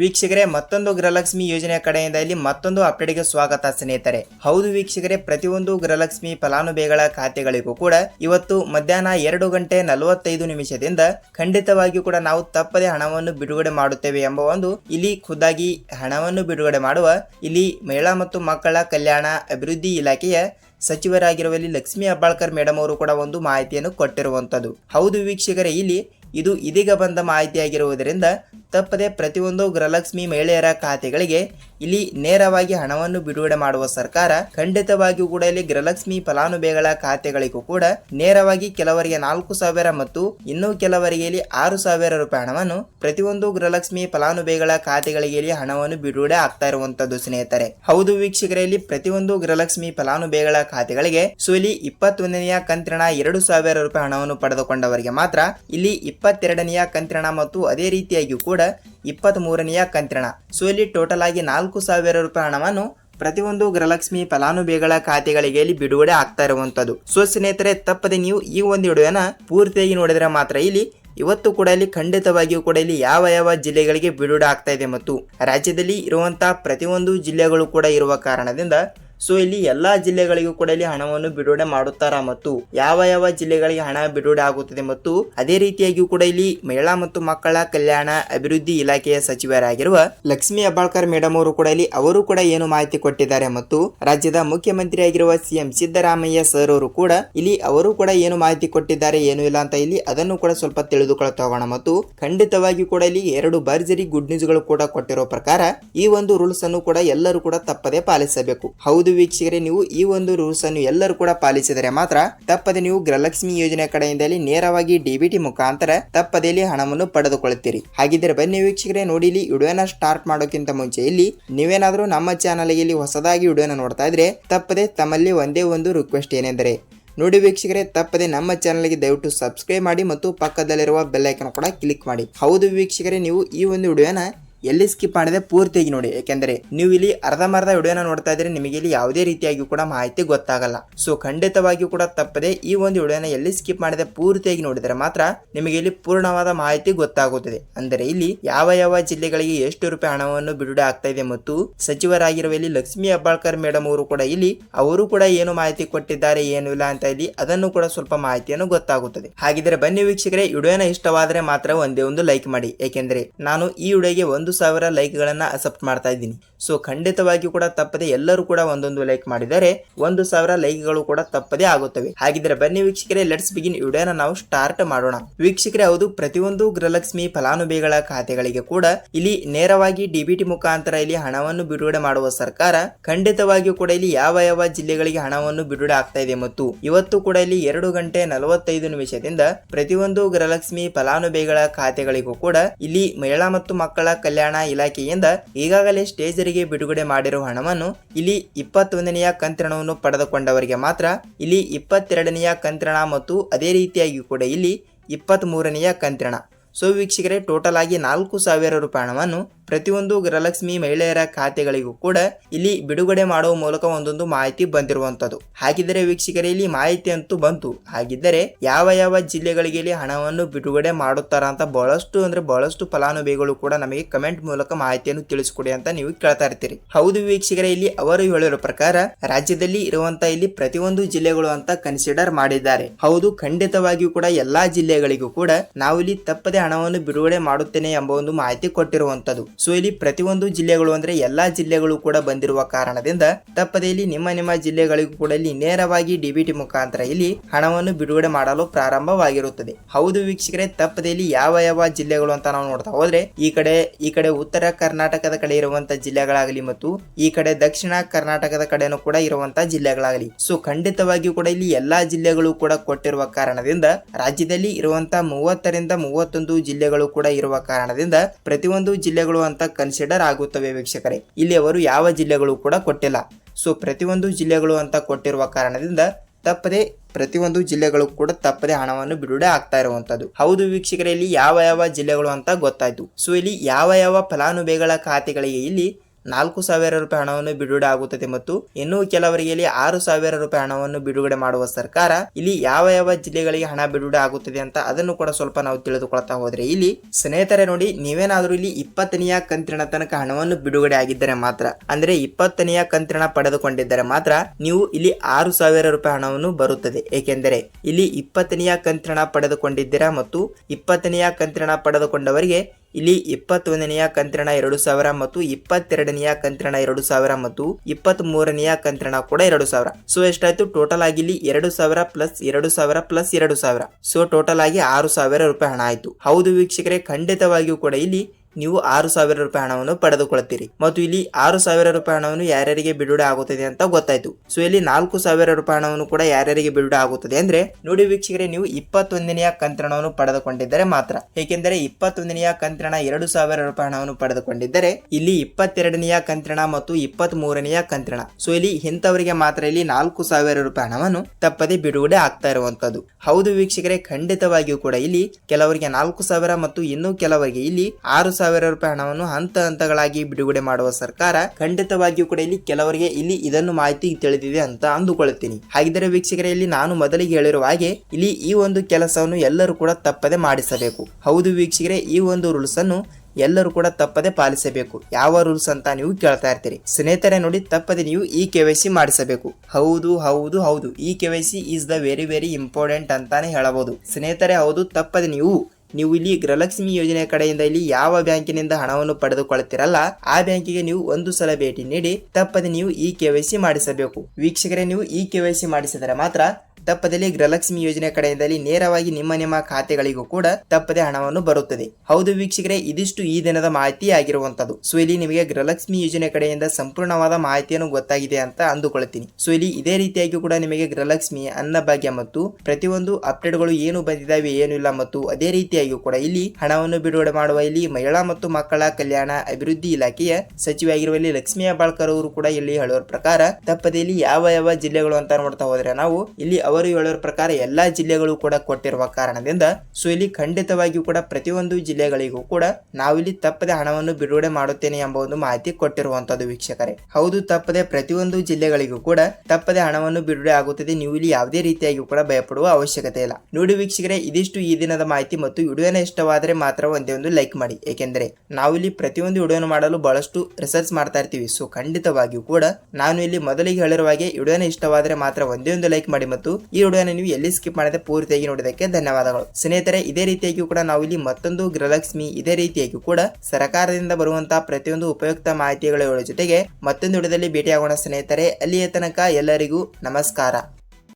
ವೀಕ್ಷಕರೇ, ಮತ್ತೊಂದು ಗೃಹಲಕ್ಷ್ಮಿ ಯೋಜನೆಯ ಕಡೆಯಿಂದ ಇಲ್ಲಿ ಮತ್ತೊಂದು ಅಪ್ಡೇಟ್ಗೆ ಸ್ವಾಗತ ಸ್ನೇಹಿತರೆ. ಹೌದು ವೀಕ್ಷಕರೇ, ಪ್ರತಿಯೊಂದು ಗೃಹಲಕ್ಷ್ಮಿ ಫಲಾನುಭವಿಗಳ ಖಾತೆಗಳಿಗೂ ಕೂಡ ಇವತ್ತು ಮಧ್ಯಾಹ್ನ ಎರಡು ಗಂಟೆ ನಲವತ್ತೈದು ನಿಮಿಷದಿಂದ ಖಂಡಿತವಾಗಿಯೂ ಕೂಡ ನಾವು ತಪ್ಪದೆ ಹಣವನ್ನು ಬಿಡುಗಡೆ ಮಾಡುತ್ತೇವೆ ಎಂಬ ಒಂದು ಇಲ್ಲಿ ಖುದ್ದಾಗಿ ಹಣವನ್ನು ಬಿಡುಗಡೆ ಮಾಡುವ ಇಲ್ಲಿ ಮಹಿಳಾ ಮತ್ತು ಮಕ್ಕಳ ಕಲ್ಯಾಣ ಅಭಿವೃದ್ಧಿ ಇಲಾಖೆಯ ಸಚಿವರಾಗಿರುವಲ್ಲಿ ಲಕ್ಷ್ಮೀ ಅಬ್ಬಾಳ್ಕರ್ ಮೇಡಮ್ ಅವರು ಕೂಡ ಒಂದು ಮಾಹಿತಿಯನ್ನು ಕೊಟ್ಟಿರುವಂತದ್ದು ಹೌದು ವೀಕ್ಷಕರೇ, ಇಲ್ಲಿ ಇದು ಇದೀಗ ಬಂದ ಮಾಹಿತಿಯಾಗಿರುವುದರಿಂದ ತಪ್ಪದೆ ಪ್ರತಿಯೊಂದು ಗೃಹಲಕ್ಷ್ಮಿ ಮಹಿಳೆಯರ ಖಾತೆಗಳಿಗೆ ಇಲ್ಲಿ ನೇರವಾಗಿ ಹಣವನ್ನು ಬಿಡುಗಡೆ ಮಾಡುವ ಸರ್ಕಾರ, ಖಂಡಿತವಾಗಿಯೂ ಕೂಡ ಇಲ್ಲಿ ಗೃಹಲಕ್ಷ್ಮಿ ಫಲಾನುಭವಿಗಳ ಖಾತೆಗಳಿಗೂ ಕೂಡ ನೇರವಾಗಿ ಕೆಲವರಿಗೆ ನಾಲ್ಕು ಸಾವಿರ ಮತ್ತು ಇನ್ನು ಕೆಲವರಿಗೆ ಇಲ್ಲಿ ಆರು ಸಾವಿರ ರೂಪಾಯಿ ಹಣವನ್ನು ಪ್ರತಿಯೊಂದು ಗೃಹಲಕ್ಷ್ಮಿ ಫಲಾನುಭವಿಗಳ ಖಾತೆಗಳಿಗೆ ಇಲ್ಲಿ ಹಣವನ್ನು ಬಿಡುಗಡೆ ಆಗ್ತಾ ಇರುವಂತದ್ದು ಸ್ನೇಹಿತರೆ. ಹೌದು ವೀಕ್ಷಕರೇ, ಇಲ್ಲಿ ಪ್ರತಿಯೊಂದು ಗೃಹಲಕ್ಷ್ಮಿ ಫಲಾನುಭವಿಗಳ ಖಾತೆಗಳಿಗೆ ಸೊ ಇಲ್ಲಿ ಇಪ್ಪತ್ತೊಂದನೆಯ ಕಂತ್ರಣ ಎರಡು ಸಾವಿರ ರೂಪಾಯಿ ಹಣವನ್ನು ಪಡೆದುಕೊಂಡವರಿಗೆ ಮಾತ್ರ ಇಲ್ಲಿ ಇಪ್ಪತ್ತೆರಡನೆಯ ಕಂತಿನ ಮತ್ತು ಅದೇ ರೀತಿಯಾಗಿಯೂ ಕೂಡ ಇಪ್ಪತ್ತ್ ಮೂರನೆಯ ಕಂತಿನ ಸೊ ಇಲ್ಲಿ ಟೋಟಲ್ ಆಗಿ ನಾಲ್ಕು ಸಾವಿರ ರೂಪಾಯಿ ಹಣವನ್ನು ಪ್ರತಿಯೊಂದು ಗೃಹಲಕ್ಷ್ಮಿ ಫಲಾನುಭವಿಗಳ ಖಾತೆಗಳಿಗೆ ಇಲ್ಲಿ ಬಿಡುಗಡೆ ಆಗ್ತಾ ಇರುವಂತದ್ದು. ಸೊ ಸ್ನೇಹಿತರೆ, ತಪ್ಪದೆ ನೀವು ಈ ಒಂದು ವಿಡಿಯೋನ ಪೂರ್ತಿಯಾಗಿ ನೋಡಿದ್ರೆ ಮಾತ್ರ ಇಲ್ಲಿ ಇವತ್ತು ಕೂಡ ಇಲ್ಲಿ ಖಂಡಿತವಾಗಿಯೂ ಕೂಡ ಇಲ್ಲಿ ಯಾವ ಯಾವ ಜಿಲ್ಲೆಗಳಿಗೆ ಬಿಡುಗಡೆ ಆಗ್ತಾ ಇದೆ ಮತ್ತು ರಾಜ್ಯದಲ್ಲಿ ಇರುವಂತಹ ಪ್ರತಿಯೊಂದು ಜಿಲ್ಲೆಗಳು ಕೂಡ ಇರುವ ಕಾರಣದಿಂದ ಸೊ ಇಲ್ಲಿ ಎಲ್ಲಾ ಜಿಲ್ಲೆಗಳಿಗೂ ಕೂಡ ಇಲ್ಲಿ ಹಣವನ್ನು ಬಿಡುಗಡೆ ಮಾಡುತ್ತಾರ ಮತ್ತು ಯಾವ ಯಾವ ಜಿಲ್ಲೆಗಳಿಗೆ ಹಣ ಬಿಡುಗಡೆ ಆಗುತ್ತದೆ ಮತ್ತು ಅದೇ ರೀತಿಯಾಗಿಯೂ ಕೂಡ ಇಲ್ಲಿ ಮಹಿಳಾ ಮತ್ತು ಮಕ್ಕಳ ಕಲ್ಯಾಣ ಅಭಿವೃದ್ಧಿ ಇಲಾಖೆಯ ಸಚಿವರಾಗಿರುವ ಲಕ್ಷ್ಮೀ ಹೆಬ್ಬಾಳ್ಕರ್ ಮೇಡಮ್ ಅವರು ಕೂಡ ಇಲ್ಲಿ ಅವರು ಕೂಡ ಏನು ಮಾಹಿತಿ ಕೊಟ್ಟಿದ್ದಾರೆ ಮತ್ತು ರಾಜ್ಯದ ಮುಖ್ಯಮಂತ್ರಿಯಾಗಿರುವ ಸಿಎಂ ಸಿದ್ದರಾಮಯ್ಯ ಸರ್ ಅವರು ಕೂಡ ಇಲ್ಲಿ ಅವರು ಕೂಡ ಏನು ಮಾಹಿತಿ ಕೊಟ್ಟಿದ್ದಾರೆ, ಏನು ಇಲ್ಲ ಅಂತ ಇಲ್ಲಿ ಅದನ್ನು ಕೂಡ ಸ್ವಲ್ಪ ತಿಳಿದುಕೊಳ್ತಾ ಹೋಗೋಣ ಮತ್ತು ಖಂಡಿತವಾಗಿ ಕೂಡ ಇಲ್ಲಿ ಎರಡು ಭರ್ಜರಿ ಗುಡ್ ನ್ಯೂಸ್ಗಳು ಕೂಡ ಕೊಟ್ಟಿರೋ ಪ್ರಕಾರ ಈ ಒಂದು ರೂಲ್ಸ್ ಅನ್ನು ಕೂಡ ಎಲ್ಲರೂ ಕೂಡ ತಪ್ಪದೆ ಪಾಲಿಸಬೇಕು. ಹೌದು ವೀಕ್ಷಕರೇ, ನೀವು ಈ ಒಂದು ರೂಲ್ಸ್ ಅನ್ನು ಎಲ್ಲರೂ ಕೂಡ ಪಾಲಿಸಿದರೆ ಮಾತ್ರ ತಪ್ಪದೆ ನೀವು ಗೃಹಲಕ್ಷ್ಮಿ ಯೋಜನೆ ಕಡೆಯಿಂದಲೇ ನೇರವಾಗಿ ಡಿಬಿಟಿ ಮುಖಾಂತರ ತಪ್ಪದಲ್ಲಿ ಹಣವನ್ನು ಪಡೆದುಕೊಳ್ಳುತ್ತೀರಿ. ಹಾಗಿದ್ರೆ ಬನ್ನಿ ವೀಕ್ಷಕರೇ ನೋಡಿ ಇಲ್ಲಿ ವಿಡಿಯೋನ ಸ್ಟಾರ್ಟ್ ಮಾಡೋಕ್ಕಿಂತ ಮುಂಚೆ ಇಲ್ಲಿ ನೀವೇನಾದರೂ ನಮ್ಮ ಚಾನಲ್ಗೆ ಇಲ್ಲಿ ಹೊಸದಾಗಿ ವಿಡಿಯೋನ ನೋಡ್ತಾ ಇದ್ರೆ ತಪ್ಪದೆ ತಮ್ಮಲ್ಲಿ ಒಂದೇ ಒಂದು ರಿಕ್ವೆಸ್ಟ್ ಏನೆಂದರೆ ನೋಡಿ ವೀಕ್ಷಕರೇ, ತಪ್ಪದೆ ನಮ್ಮ ಚಾನಲ್ಗೆ ದಯವಿಟ್ಟು ಸಬ್ಸ್ಕ್ರೈಬ್ ಮಾಡಿ ಮತ್ತು ಪಕ್ಕದಲ್ಲಿರುವ ಬೆಲ್ ಐಕನ್ ಕೂಡ ಕ್ಲಿಕ್ ಮಾಡಿ. ಹೌದು ವೀಕ್ಷಕರೇ, ನೀವು ಈ ಒಂದು ವಿಡಿಯೋನ ಎಲ್ಲಿ ಸ್ಕಿಪ್ ಮಾಡಿದೆ ಪೂರ್ತಿಯಾಗಿ ನೋಡಿ. ಏಕೆಂದರೆ ನೀವು ಇಲ್ಲಿ ಅರ್ಧಂಬರ್ಧ ವಿಡಿಯೋನ ನೋಡ್ತಾ ಇದ್ರೆ ನಿಮಗೆ ಇಲ್ಲಿ ಯಾವುದೇ ರೀತಿಯಾಗಿ ಕೂಡ ಮಾಹಿತಿ ಗೊತ್ತಾಗಲ್ಲ. ಸೊ ಖಂಡಿತವಾಗಿಯೂ ಕೂಡ ತಪ್ಪದೆ ಈ ಒಂದು ವಿಡಿಯೋನ ಎಲ್ಲಿ ಸ್ಕಿಪ್ ಮಾಡಿದೆ ಪೂರ್ತಿಯಾಗಿ ನೋಡಿದರೆ ಮಾತ್ರ ನಿಮಗೆ ಇಲ್ಲಿ ಪೂರ್ಣವಾದ ಮಾಹಿತಿ ಗೊತ್ತಾಗುತ್ತದೆ. ಅಂದರೆ ಇಲ್ಲಿ ಯಾವ ಯಾವ ಜಿಲ್ಲೆಗಳಿಗೆ ಎಷ್ಟು ರೂಪಾಯಿ ಹಣವನ್ನು ಬಿಡುಗಡೆ ಆಗ್ತಾ ಇದೆ ಮತ್ತು ಸಚಿವರಾಗಿರುವ ಇಲ್ಲಿ ಲಕ್ಷ್ಮಿ ಹೆಬ್ಬಾಳ್ಕರ್ ಮೇಡಮ್ ಅವರು ಕೂಡ ಇಲ್ಲಿ ಅವರು ಕೂಡ ಏನು ಮಾಹಿತಿ ಕೊಟ್ಟಿದ್ದಾರೆ, ಏನು ಇಲ್ಲ ಅಂತ ಇಲ್ಲಿ ಅದನ್ನು ಕೂಡ ಸ್ವಲ್ಪ ಮಾಹಿತಿಯನ್ನು ಗೊತ್ತಾಗುತ್ತದೆ. ಹಾಗಿದ್ರೆ ಬನ್ನಿ ವೀಕ್ಷಕರೇ, ವಿಡಿಯೋನ ಇಷ್ಟವಾದರೆ ಮಾತ್ರ ಒಂದೇ ಒಂದು ಲೈಕ್ ಮಾಡಿ. ಏಕೆಂದರೆ ನಾನು ಈ ವಿಡಿಯೋಗೆ ಒಂದು ಸಾವಿರ ಲೈಕ್ ಗಳನ್ನ ಅಕ್ಸೆಪ್ಟ್ ಮಾಡ್ತಾ ಇದ್ದೀನಿ. ಸೊ ಖಂಡಿತವಾಗಿಯೂ ಕೂಡ ತಪ್ಪದೆ ಎಲ್ಲರೂ ಕೂಡ ಒಂದೊಂದು ಲೈಕ್ ಮಾಡಿದರೆ ಒಂದು ಸಾವಿರ ಲೈಕ್ಗಳು ಕೂಡ ತಪ್ಪದೇ ಆಗುತ್ತವೆ. ಹಾಗಿದ್ರೆ ಬನ್ನಿ ವೀಕ್ಷಕರೇ ಲೆಟ್ಸ್ ಬಿಗಿನ್ ವಿಡಿಯೋನ ನಾವು ಸ್ಟಾರ್ಟ್ ಮಾಡೋಣ. ವೀಕ್ಷಕರೇ, ಹೌದು, ಪ್ರತಿಯೊಂದು ಗೃಹಲಕ್ಷ್ಮಿ ಫಲಾನುಭವಿಗಳ ಖಾತೆಗಳಿಗೆ ಕೂಡ ಇಲ್ಲಿ ನೇರವಾಗಿ ಡಿಬಿಟಿ ಮುಖಾಂತರ ಇಲ್ಲಿ ಹಣವನ್ನು ಬಿಡುಗಡೆ ಮಾಡುವ ಸರ್ಕಾರ ಖಂಡಿತವಾಗಿಯೂ ಕೂಡ ಇಲ್ಲಿ ಯಾವ ಯಾವ ಜಿಲ್ಲೆಗಳಿಗೆ ಹಣವನ್ನು ಬಿಡುಗಡೆ ಆಗ್ತಾ ಇದೆ ಮತ್ತು ಇವತ್ತು ಕೂಡ ಇಲ್ಲಿ ಎರಡು ಗಂಟೆ ನಲವತ್ತೈದು ನಿಮಿಷದಿಂದ ಪ್ರತಿಯೊಂದು ಗೃಹಲಕ್ಷ್ಮಿ ಫಲಾನುಭವಿಗಳ ಖಾತೆಗಳಿಗೂ ಕೂಡ ಇಲ್ಲಿ ಮಹಿಳಾ ಮತ್ತು ಮಕ್ಕಳ ಕಲ್ಯಾಣ ಇಲಾಖೆಯಿಂದ ಈಗಾಗಲೇ ಸ್ಟೇಜರಿಗೆ ಬಿಡುಗಡೆ ಮಾಡಿರುವ ಹಣವನ್ನು ಇಲ್ಲಿ ಇಪ್ಪತ್ತೊಂದನೆಯ ಕಂತ್ರಣವನ್ನು ಪಡೆದುಕೊಂಡವರಿಗೆ ಮಾತ್ರ, ಇಲ್ಲಿ ಇಪ್ಪತ್ತೆರಡನೆಯ ಕಂತ್ರಣ ಮತ್ತು ಅದೇ ರೀತಿಯಾಗಿ ಕೂಡ ಇಲ್ಲಿ ಇಪ್ಪತ್ತ್ ಮೂರನೆಯ ಕಂತ್ರಣ. ಸೊ, ವೀಕ್ಷಕರೇ, ಟೋಟಲ್ ಆಗಿ ನಾಲ್ಕು ಸಾವಿರ ರೂಪಾಯಿ ಹಣವನ್ನು ಪ್ರತಿಯೊಂದು ಗೃಹಲಕ್ಷ್ಮಿ ಮಹಿಳೆಯರ ಖಾತೆಗಳಿಗೂ ಕೂಡ ಇಲ್ಲಿ ಬಿಡುಗಡೆ ಮಾಡುವ ಮೂಲಕ ಒಂದೊಂದು ಮಾಹಿತಿ ಬಂದಿರುವಂತದ್ದು ಹಾಗಿದ್ದರೆ ವೀಕ್ಷಕರೇ, ಇಲ್ಲಿ ಮಾಹಿತಿ ಅಂತೂ ಬಂತು. ಹಾಗಿದ್ದರೆ ಯಾವ ಯಾವ ಜಿಲ್ಲೆಗಳಿಗೆ ಇಲ್ಲಿ ಹಣವನ್ನು ಬಿಡುಗಡೆ ಮಾಡುತ್ತಾರ ಅಂತ ಬಹಳಷ್ಟು ಅಂದ್ರೆ ಬಹಳಷ್ಟು ಫಲಾನುಭವಿಗಳು ಕೂಡ ನಮಗೆ ಕಮೆಂಟ್ ಮೂಲಕ ಮಾಹಿತಿಯನ್ನು ತಿಳಿಸಿಕೊಡಿ ಅಂತ ನೀವು ಕೇಳ್ತಾ ಇರ್ತೀರಿ. ಹೌದು ವೀಕ್ಷಕರೇ, ಇಲ್ಲಿ ಅವರು ಹೇಳಿರೋ ಪ್ರಕಾರ ರಾಜ್ಯದಲ್ಲಿ ಇರುವಂತ ಇಲ್ಲಿ ಪ್ರತಿಯೊಂದು ಜಿಲ್ಲೆಗಳು ಅಂತ ಕನ್ಸಿಡರ್ ಮಾಡಿದ್ದಾರೆ. ಹೌದು, ಖಂಡಿತವಾಗಿಯೂ ಕೂಡ ಎಲ್ಲಾ ಜಿಲ್ಲೆಗಳಿಗೂ ಕೂಡ ನಾವು ಇಲ್ಲಿ ತಪ್ಪದೆ ಹಣವನ್ನು ಬಿಡುಗಡೆ ಮಾಡುತ್ತೇನೆ ಎಂಬ ಒಂದು ಮಾಹಿತಿ ಕೊಟ್ಟಿರುವಂತದ್ದು ಸೊ ಇಲ್ಲಿ ಪ್ರತಿಯೊಂದು ಜಿಲ್ಲೆಗಳು ಅಂದ್ರೆ ಎಲ್ಲಾ ಜಿಲ್ಲೆಗಳು ಕೂಡ ಬಂದಿರುವ ಕಾರಣದಿಂದ ತಪ್ಪದೆ ಇಲ್ಲಿ ನಿಮ್ಮ ನಿಮ್ಮ ಜಿಲ್ಲೆಗಳಿಗೂ ಕೂಡ ಇಲ್ಲಿ ನೇರವಾಗಿ ಡಿಬಿಟಿ ಮುಖಾಂತರ ಇಲ್ಲಿ ಹಣವನ್ನು ಬಿಡುಗಡೆ ಮಾಡಲು ಪ್ರಾರಂಭವಾಗಿರುತ್ತದೆ. ಹೌದು ವೀಕ್ಷಕರೇ ತಪ್ಪದೆ ಇಲ್ಲಿ ಯಾವ ಯಾವ ಜಿಲ್ಲೆಗಳು ಅಂತ ನಾವು ನೋಡ್ತಾ ಹೋದ್ರೆ ಈ ಕಡೆ ಈ ಕಡೆ ಉತ್ತರ ಕರ್ನಾಟಕದ ಕಡೆ ಇರುವಂತಹ ಜಿಲ್ಲೆಗಳಾಗಲಿ ಮತ್ತು ಈ ಕಡೆ ದಕ್ಷಿಣ ಕರ್ನಾಟಕದ ಕಡೆನೂ ಕೂಡ ಇರುವಂತಹ ಜಿಲ್ಲೆಗಳಾಗಲಿ. ಸೊ ಖಂಡಿತವಾಗಿಯೂ ಕೂಡ ಇಲ್ಲಿ ಎಲ್ಲಾ ಜಿಲ್ಲೆಗಳು ಕೂಡ ಕೊಟ್ಟಿರುವ ಕಾರಣದಿಂದ ರಾಜ್ಯದಲ್ಲಿ ಇರುವಂತಹ ಮೂವತ್ತರಿಂದ ಮೂವತ್ತೊಂದು ಜಿಲ್ಲೆಗಳು ಕೂಡ ಇರುವ ಕಾರಣದಿಂದ ಪ್ರತಿಯೊಂದು ಜಿಲ್ಲೆಗಳು ಅಂತ ಕನ್ಸಿಡರ್ ಆಗುತ್ತವೆ ವೀಕ್ಷಕರೇ. ಇಲ್ಲಿ ಅವರು ಯಾವ ಜಿಲ್ಲೆಗಳು ಕೂಡ ಕೊಟ್ಟಿಲ್ಲ. ಸೊ ಪ್ರತಿಯೊಂದು ಜಿಲ್ಲೆಗಳು ಅಂತ ಕೊಟ್ಟಿರುವ ಕಾರಣದಿಂದ ತಪ್ಪದೆ ಪ್ರತಿಯೊಂದು ಜಿಲ್ಲೆಗಳು ಕೂಡ ತಪ್ಪದೆ ಹಣವನ್ನು ಬಿಡುಗಡೆ ಆಗ್ತಾ ಇರುವಂತದ್ದು. ಹೌದು ವೀಕ್ಷಕರಲ್ಲಿ ಯಾವ ಯಾವ ಜಿಲ್ಲೆಗಳು ಅಂತ ಗೊತ್ತಾಯ್ತು. ಸೊ ಇಲ್ಲಿ ಯಾವ ಯಾವ ಫಲಾನುಭವಿಗಳ ಖಾತೆಗಳಿಗೆ ಇಲ್ಲಿ ನಾಲ್ಕು ಸಾವಿರ ರೂಪಾಯಿ ಹಣವನ್ನು ಬಿಡುಗಡೆ ಆಗುತ್ತದೆ ಮತ್ತು ಇನ್ನು ಕೆಲವರಿಗೆ ಇಲ್ಲಿ ಆರು ಸಾವಿರ ರೂಪಾಯಿ ಹಣವನ್ನು ಬಿಡುಗಡೆ ಮಾಡುವ ಸರ್ಕಾರ ಇಲ್ಲಿ ಯಾವ ಯಾವ ಜಿಲ್ಲೆಗಳಿಗೆ ಹಣ ಬಿಡುಗಡೆ ಆಗುತ್ತದೆ ಅಂತ ಅದನ್ನು ಕೂಡ ಸ್ವಲ್ಪ ನಾವು ತಿಳಿದುಕೊಳ್ತಾ ಹೋದ್ರೆ ಇಲ್ಲಿ ಸ್ನೇಹಿತರೆ ನೋಡಿ, ನೀವೇನಾದ್ರೂ ಇಲ್ಲಿ ಇಪ್ಪತ್ತನೆಯ ಕಂತಿನ ತನಕ ಹಣವನ್ನು ಬಿಡುಗಡೆ ಆಗಿದ್ದರೆ ಮಾತ್ರ, ಅಂದ್ರೆ ಇಪ್ಪತ್ತನೆಯ ಕಂತಿನ ಪಡೆದುಕೊಂಡಿದ್ದರೆ ಮಾತ್ರ ನೀವು ಇಲ್ಲಿ ಆರು ಸಾವಿರ ರೂಪಾಯಿ ಹಣವನ್ನು ಬರುತ್ತದೆ. ಏಕೆಂದರೆ ಇಲ್ಲಿ ಇಪ್ಪತ್ತನೆಯ ಕಂತಿನ ಪಡೆದುಕೊಂಡಿದ್ದೀರಾ ಮತ್ತು ಇಪ್ಪತ್ತನೆಯ ಕಂತಿನ ಪಡೆದುಕೊಂಡವರಿಗೆ ಇಲ್ಲಿ ಇಪ್ಪತ್ತೊಂದನೆಯ ಕಂತ್ರಣ ಎರಡು ಸಾವಿರ ಮತ್ತು ಇಪ್ಪತ್ತೆರಡನೆಯ ಕಂತ್ರಣ ಎರಡು ಸಾವಿರ ಮತ್ತು ಇಪ್ಪತ್ತ್ ಮೂರನೆಯ ಕಂತ್ರಣ ಕೂಡ ಎರಡು ಸಾವಿರ. ಸೊ ಎಷ್ಟಾಯ್ತು? ಟೋಟಲ್ ಆಗಿ ಇಲ್ಲಿ ಎರಡು ಸಾವಿರ ಪ್ಲಸ್ ಎರಡು ಸಾವಿರ ಪ್ಲಸ್ ಎರಡು ಸಾವಿರ. ಸೊ ಟೋಟಲ್ ಆಗಿ ಆರು ಸಾವಿರ ರೂಪಾಯಿ ಹಣ ಆಯ್ತು. ಹೌದು ವೀಕ್ಷಕರೇ, ಖಂಡಿತವಾಗಿಯೂ ಕೂಡ ಇಲ್ಲಿ ನೀವು ಆರು ಸಾವಿರ ರೂಪಾಯಿ ಹಣವನ್ನು ಪಡೆದುಕೊಳ್ಳುತ್ತೀರಿ. ಮತ್ತು ಇಲ್ಲಿ ಆರು ಸಾವಿರ ರೂಪಾಯಿ ಹಣವನ್ನು ಯಾರ್ಯಾರಿಗೆ ಬಿಡುಗಡೆ ಆಗುತ್ತದೆ ಅಂತ ಗೊತ್ತಾಯ್ತು. ಸೊ ಇಲ್ಲಿ ನಾಲ್ಕು ಸಾವಿರ ರೂಪಾಯಿ ಹಣವನ್ನು ಕೂಡ ಯಾರ್ಯಾರಿಗೆ ಬಿಡುಗಡೆ ಆಗುತ್ತದೆ ಅಂದ್ರೆ, ನೋಡಿ ವೀಕ್ಷಕರೇ, ನೀವು ಇಪ್ಪತ್ತೊಂದನೆಯ ಕಂತ್ರಣವನ್ನು ಪಡೆದುಕೊಂಡಿದ್ದರೆ ಮಾತ್ರ. ಏಕೆಂದರೆ, ಇಪ್ಪತ್ತೊಂದನೆಯ ಕಂತ್ರಣ ಎರಡು ಸಾವಿರ ರೂಪಾಯಿ ಹಣವನ್ನು ಪಡೆದುಕೊಂಡಿದ್ದರೆ, ಇಲ್ಲಿ ಇಪ್ಪತ್ತೆರಡನೆಯ ಕಂತ್ರಣ ಮತ್ತು ಇಪ್ಪತ್ತ್ ಮೂರನೆಯ ಕಂತ್ರಣ ಸೊ ಇಲ್ಲಿ ಇಂಥವರಿಗೆ ಮಾತ್ರ ಇಲ್ಲಿ ನಾಲ್ಕು ಸಾವಿರ ರೂಪಾಯಿ ಹಣವನ್ನು ತಪ್ಪದೆ ಬಿಡುಗಡೆ ಆಗ್ತಾ ಇರುವಂತದ್ದು ಹೌದು ವೀಕ್ಷಕರೇ, ಖಂಡಿತವಾಗಿಯೂ ಕೂಡ ಇಲ್ಲಿ ಕೆಲವರಿಗೆ ನಾಲ್ಕು ಸಾವಿರ ಮತ್ತು ಇನ್ನೂ ಕೆಲವರಿಗೆ ಇಲ್ಲಿ ಆರು ಸಾವಿರ ರೂಪಾಯಿ ಹಣವನ್ನು ಹಂತ ಹಂತಗಳಾಗಿ ಬಿಡುಗಡೆ ಮಾಡುವ ಸರ್ಕಾರ ಖಂಡಿತವಾಗಿಯೂ ಕೂಡ ಇಲ್ಲಿ ಕೆಲವರಿಗೆ ಇಲ್ಲಿ ಇದನ್ನು ಮಾಹಿತಿ ತಿಳಿದಿದೆ ಅಂತ ಅಂದುಕೊಳ್ಳುತ್ತೀನಿ. ಹಾಗಿದ್ದರೆ ವೀಕ್ಷಕರೇ, ಇಲ್ಲಿ ನಾನು ಮೊದಲಿಗೆ ಹೇಳಿರುವ ಹಾಗೆ ಇಲ್ಲಿ ಈ ಒಂದು ಕೆಲಸವನ್ನು ಎಲ್ಲರೂ ಕೂಡ ತಪ್ಪದೆ ಮಾಡಿಸಬೇಕು. ಹೌದು ವೀಕ್ಷಕರೇ, ಈ ಒಂದು ರೂಲ್ಸ್ ಅನ್ನು ಎಲ್ಲರೂ ಕೂಡ ತಪ್ಪದೆ ಪಾಲಿಸಬೇಕು. ಯಾವ ರೂಲ್ಸ್ ಅಂತ ನೀವು ಕೇಳ್ತಾ ಇರ್ತೀರಿ? ಸ್ನೇಹಿತರೆ, ನೋಡಿ, ತಪ್ಪದೆ ನೀವು ಈ ಕೆ ವೈ ಸಿ ಮಾಡಿಸಬೇಕು. ಹೌದು ಹೌದು ಹೌದು. ಈ K Y C is the very very important ಅಂತಾನೆ ಹೇಳಬಹುದು. ಸ್ನೇಹಿತರೆ, ಹೌದು, ತಪ್ಪದೆ ನೀವು ನೀವು ಇಲ್ಲಿ ಗೃಹಲಕ್ಷ್ಮಿ ಯೋಜನೆ ಕಡೆಯಿಂದ ಇಲ್ಲಿ ಯಾವ ಬ್ಯಾಂಕಿನಿಂದ ಹಣವನ್ನು ಪಡೆದುಕೊಳ್ಳುತ್ತೀರಲ್ಲ, ಆ ಬ್ಯಾಂಕಿಗೆ ನೀವು ಒಂದು ಸಲ ಭೇಟಿ ನೀಡಿ, ತಪ್ಪದೆ ನೀವು ಈ ಕೆ ಮಾಡಿಸಬೇಕು. ವೀಕ್ಷಕರೇ, ನೀವು ಈ ಕೆ ಮಾಡಿಸಿದರೆ ಮಾತ್ರ ತಪ್ಪದಲ್ಲಿ ಗೃಹಲಕ್ಷ್ಮಿ ಯೋಜನೆ ಕಡೆಯಿಂದಲೇ ನೇರವಾಗಿ ನಿಮ್ಮ ನಿಮ್ಮ ಖಾತೆಗಳಿಗೂ ಕೂಡ ತಪ್ಪದೆ ಹಣವನ್ನು ಬರುತ್ತದೆ. ಹೌದು ವೀಕ್ಷಕರೇ, ಇದಿಷ್ಟು ಈ ದಿನದ ಮಾಹಿತಿ ಆಗಿರುವಂತದ್ದು ಸೊ ಇಲ್ಲಿ ನಿಮಗೆ ಗೃಹಲಕ್ಷ್ಮಿ ಯೋಜನೆ ಕಡೆಯಿಂದ ಸಂಪೂರ್ಣವಾದ ಮಾಹಿತಿಯನ್ನು ಗೊತ್ತಾಗಿದೆ ಅಂತ ಅಂದುಕೊಳ್ತೀನಿ. ಸೊ ಇಲ್ಲಿ ಇದೇ ರೀತಿಯಾಗಿ ಕೂಡ ನಿಮಗೆ ಗೃಹಲಕ್ಷ್ಮಿ ಅನ್ನಭಾಗ್ಯ ಮತ್ತು ಪ್ರತಿಯೊಂದು ಅಪ್ಡೇಟ್ಗಳು ಏನು ಬಂದಿದ್ದಾವೆ, ಏನು ಇಲ್ಲ ಮತ್ತು ಅದೇ ರೀತಿಯಾಗಿ ಕೂಡ ಇಲ್ಲಿ ಹಣವನ್ನು ಬಿಡುಗಡೆ ಮಾಡುವ ಇಲ್ಲಿ ಮಹಿಳಾ ಮತ್ತು ಮಕ್ಕಳ ಕಲ್ಯಾಣ ಅಭಿವೃದ್ಧಿ ಇಲಾಖೆಯ ಸಚಿವೆಯಾಗಿರುವ ಇಲ್ಲಿ ಲಕ್ಷ್ಮೀ ಹೆಬ್ಬಾಳ್ಕರ್ ಅವರು ಕೂಡ ಇಲ್ಲಿ ಹೇಳುವ ಪ್ರಕಾರ ತಪ್ಪದೆ ಇಲ್ಲಿ ಯಾವ ಯಾವ ಜಿಲ್ಲೆಗಳು ಅಂತ ನೋಡ್ತಾ ಹೋದ್ರೆ ನಾವು ಇಲ್ಲಿ ಅವರು ಹೇಳುವ ಪ್ರಕಾರ ಎಲ್ಲಾ ಜಿಲ್ಲೆಗಳು ಕೂಡ ಕೊಟ್ಟಿರುವ ಕಾರಣದಿಂದ ಸೊ ಇಲ್ಲಿ ಖಂಡಿತವಾಗಿಯೂ ಕೂಡ ಪ್ರತಿಯೊಂದು ಜಿಲ್ಲೆಗಳಿಗೂ ಕೂಡ ನಾವಿಲ್ಲಿ ತಪ್ಪದೆ ಹಣವನ್ನು ಬಿಡುಗಡೆ ಮಾಡುತ್ತೇನೆ ಎಂಬ ಒಂದು ಮಾಹಿತಿ ಕೊಟ್ಟಿರುವಂತದ್ದು ವೀಕ್ಷಕರೇ. ಹೌದು, ತಪ್ಪದೆ ಪ್ರತಿಯೊಂದು ಜಿಲ್ಲೆಗಳಿಗೂ ಕೂಡ ತಪ್ಪದೆ ಹಣವನ್ನು ಬಿಡುಗಡೆ ಆಗುತ್ತದೆ. ನೀವು ಇಲ್ಲಿ ಯಾವುದೇ ರೀತಿಯಾಗಿ ಕೂಡ ಭಯಪಡುವ ಅವಶ್ಯಕತೆ ಇಲ್ಲ. ನೋಡಿ ವೀಕ್ಷಕರೇ, ಇದಿಷ್ಟು ಈ ದಿನದ ಮಾಹಿತಿ ಮತ್ತು ವಿಡಿಯೋನ ಇಷ್ಟವಾದರೆ ಮಾತ್ರ ಒಂದೇ ಒಂದು ಲೈಕ್ ಮಾಡಿ. ಏಕೆಂದರೆ ನಾವಿಲ್ಲಿ ಪ್ರತಿಯೊಂದು ವಿಡಿಯೋನ ಮಾಡಲು ಬಹಳಷ್ಟು ರಿಸರ್ಚ್ ಮಾಡ್ತಾ ಇರ್ತೀವಿ. ಸೊ, ಖಂಡಿತವಾಗಿಯೂ ಕೂಡ ನಾನು ಇಲ್ಲಿ ಮೊದಲಿಗೆ ಹೇಳಿರುವ ಹಾಗೆ ವಿಡಿಯೋನ ಇಷ್ಟವಾದರೆ ಮಾತ್ರ ಒಂದೇ ಒಂದು ಲೈಕ್ ಮಾಡಿ ಮತ್ತು ಈ ವಿಡಿಯೋನ ನೀವು ಎಲ್ಲಿ ಸ್ಕಿಪ್ ಮಾಡದೆ ಪೂರ್ತಿಯಾಗಿ ನೋಡಿದಕ್ಕೆ ಧನ್ಯವಾದಗಳು. ಸ್ನೇಹಿತರೆ, ಇದೇ ರೀತಿಯಾಗಿಯೂ ಕೂಡ ನಾವು ಇಲ್ಲಿ ಮತ್ತೊಂದು ಗೃಹಲಕ್ಷ್ಮಿ, ಇದೇ ರೀತಿಯಾಗಿಯೂ ಕೂಡ ಸರ್ಕಾರದಿಂದ ಬರುವಂತಹ ಪ್ರತಿಯೊಂದು ಉಪಯುಕ್ತ ಮಾಹಿತಿಗಳ ಜೊತೆಗೆ ಮತ್ತೊಂದು ವಿಡಿಯೋದಲ್ಲಿ ಭೇಟಿಯಾಗೋಣ ಸ್ನೇಹಿತರೆ. ಅಲ್ಲಿಯ ತನಕ ಎಲ್ಲರಿಗೂ ನಮಸ್ಕಾರ.